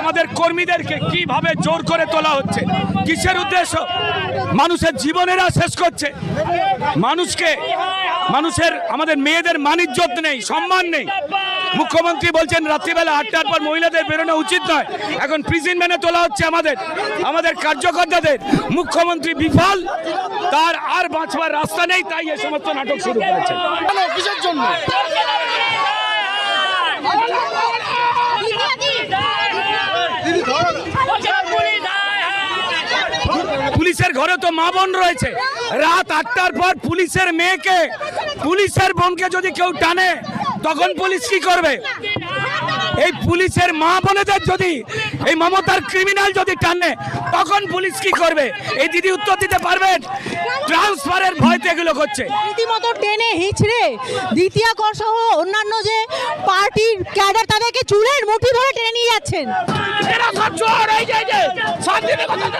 আমাদের কর্মীদেরকে কীভাবে জোর করে তোলা হচ্ছে? কিসের উদ্দেশ্য? মানুষের জীবনেরা শেষ করছে। মানুষকে, মানুষের, আমাদের মেয়েদের মানিজ্যত নেই, সম্মান নেই। মুখ্যমন্ত্রী বলছেন, রাত্রিবেলা আটটার পর মহিলাদের বেরোনো উচিত নয়। এখন প্রিজিন মেনে তোলা হচ্ছে আমাদের আমাদের কার্যকর্তাদের। মুখ্যমন্ত্রী বিফল, তার আর বাঁচবার রাস্তা নেই, তাই এ সমস্ত নাটক শুরু কেন কিসের জন্য? পুলিশের ঘরে তো মা বোন রয়েছে। রাত আটটার পর পুলিশের মেয়েকে পুলিশের বোনকে যদি কেউ টানে তখন পুলিশ কি করবে? এই পুলিশের মা বোনেদের যদি এই মমতার ক্রিমিনাল যদি টানে তখন পুলিশ কি করবে? এই দিদি উত্তর দিতে পারবেন? ট্রান্সফারের ভয়তে এগুলো করছে রীতিমতো টেনে হিচড়ে দ্বিতীয় কর সহ অন্যান্য যে পার্টির ক্যাডার তাদেরকে চুলের মুঠি ধরে টেনে নিয়ে যাচ্ছেন। এরা সব চোর এই যে এই যে শান্তিনিকেতনের